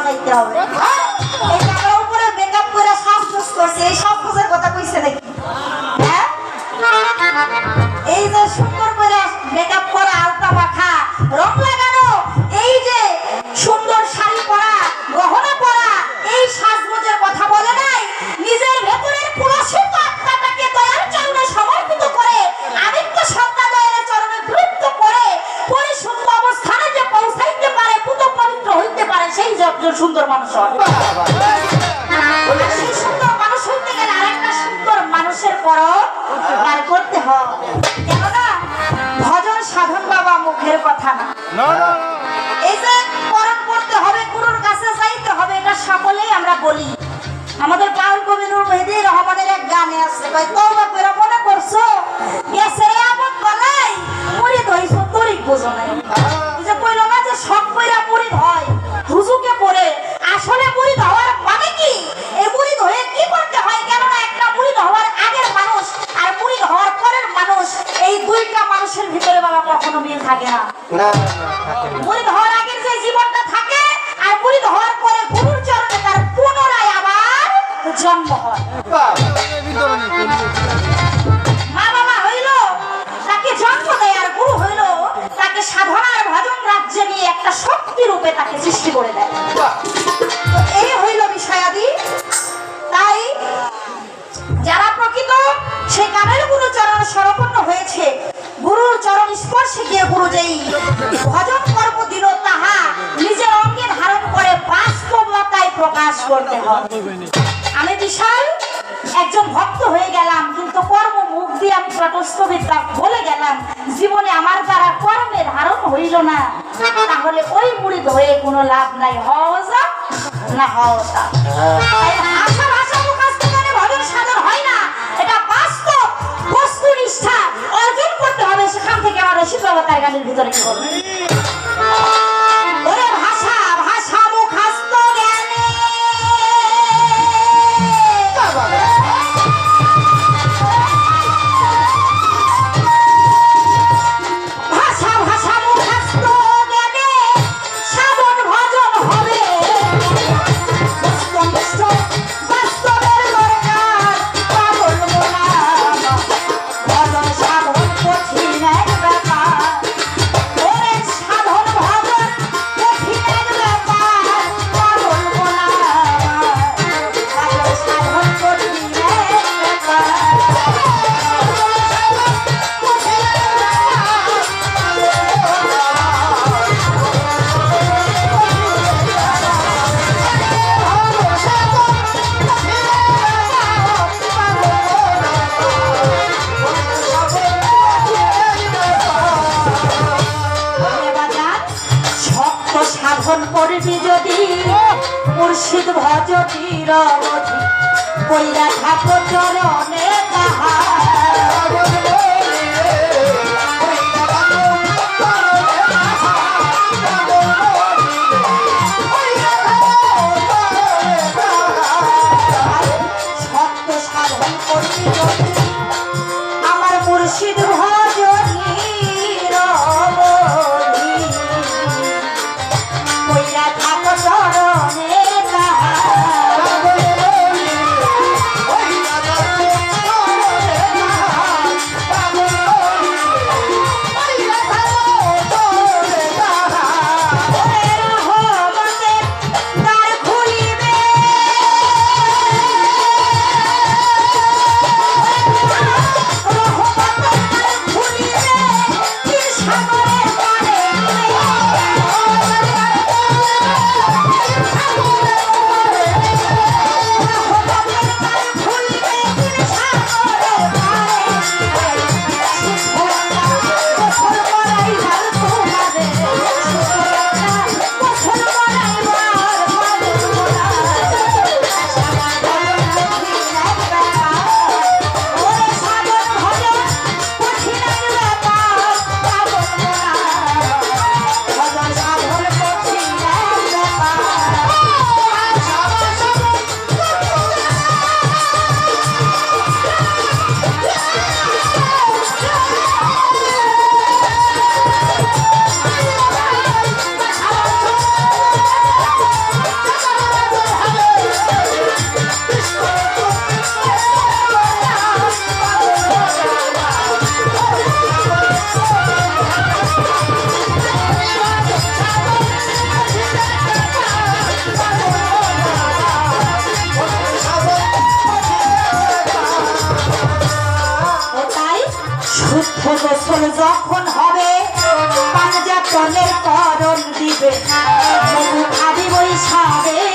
সাজাইতে হবে। এই টাকার উপরে মেকআপ করে সাজগোজ কথা কইছে নাকি? হ্যাঁ? এই যে সুন্দর করে মেকআপ করা আলতা মাখা রং কথা না। না না এই যে করণ করতে হবে গুরুর কাছে যাইতে হবে এটা সকলেই আমরা বলি। আমাদের পাউল কবি নূর মেহেদি রহমানের এক গানে আছে কই তওবা করে মনে করছ গেছের আবদ বলাই মুড়ি ধইছো তরিক বুঝো নাই। এই যে কইলো না যে সব কইরা রাজ্যে নিয়ে একটা শক্তি রূপে তাকে সৃষ্টি করে দেয়। তো এই হইল বিষয়াদি। তাই যারা প্রকৃত সেই কামের গুরু চরণ সরপন্ন হয়েছে, গুরুর চরণ স্পর্শে গিয়ে গুরু যেই ভজন কর্ম দিল, তাহা নিজের অঙ্গে ধারণ করে বাস্তবতায় প্রকাশ করতে হবে। আমি বিশাল মুখ আমি বলে গেলাম, জীবনে আমার দ্বারা কর্মের ধারণ হইল না। তাহলে ওই মুড়ি হয়ে কোনো লাভ নাই হওয়া না হওয়া হয় না। এটা বাস্তব বস্তুনিষ্ঠা অর্জন করতে সেখান থেকে আমার রসিদ তার গানের ভিতরে কি বলবে মুর্শিদ চির বধি কইরা থাকো চরণে তাহার। দিবে মধু খাবি বৈশাবে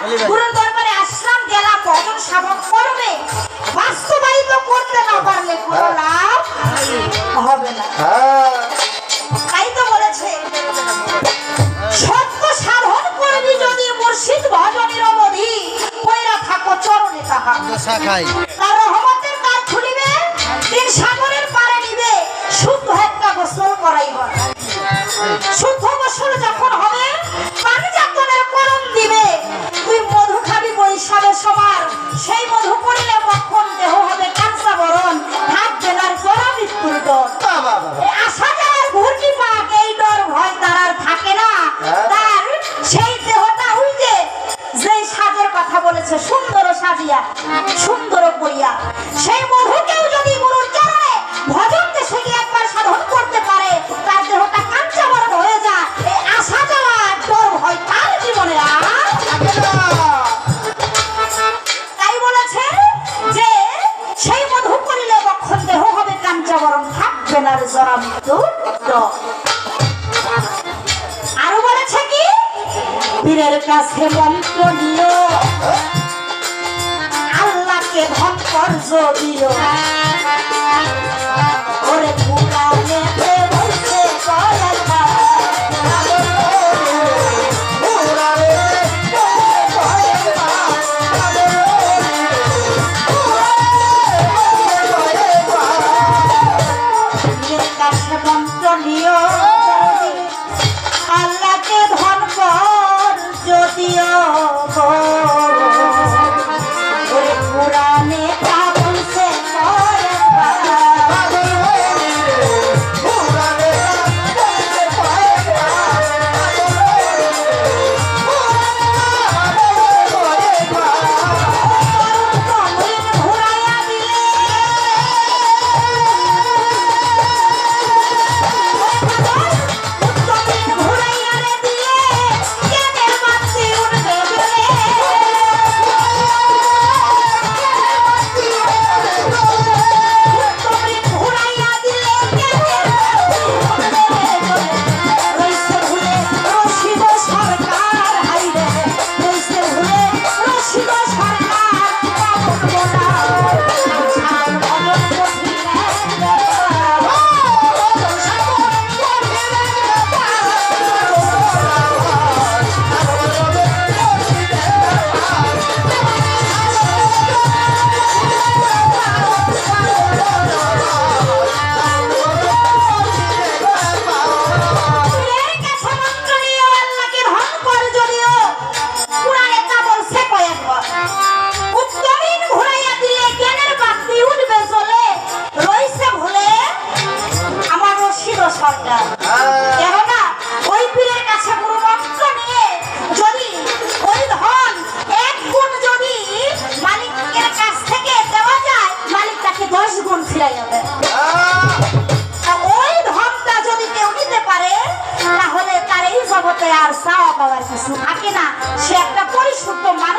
কেননা দরবারে আশ্রম গেলাম ভজন সাধন করবে? বাস্তবায়িত করতে না পারলে কোনো লাভ হবে না। তাই তো বলেছে সত্য সাধন করবি যদি মুর্শিদ ভজনের অবধি পয়রা থাকো চরণে তাহা। তার রহমতের দ্বার খুলিবে তিন সাগরের পারে নিবে শুদ্ধ একটা গোসল করাইব শুদ্ধ গোসল যখন খাবি সবার সেই মধু মক্ষণ দেহ হবে কাঁচা বরণ হাত মৃত্যুর ডর যাওয়ার ঘুরকি পাক এই ডর ভয় তার থাকে না। তার সেই দেহটা যে সাজের কথা বলেছে সুন্দর সাজিয়া সুন্দর করিয়া। সেই মধুকেও সেনার জরা মৃত্যু আরও বলেছে কি? বীরের কাছে মন্ত্র নিও আল্লাহকে ভক্ত যদিও ওরে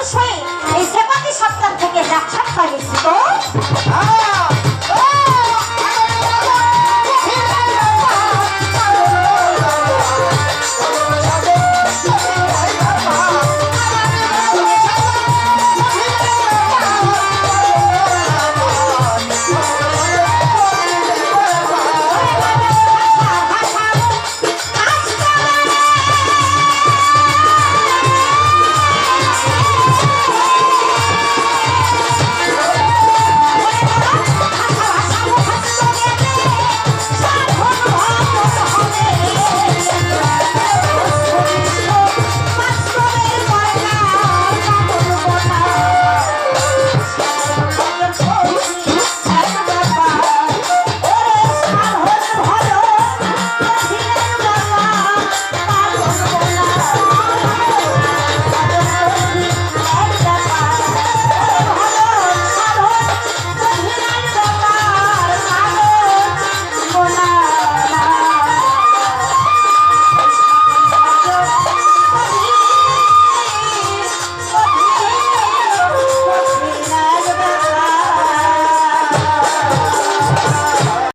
মানুষ হয়ে এই সেপাতি সত্তার থেকে সাক্ষাৎ পাইছি তো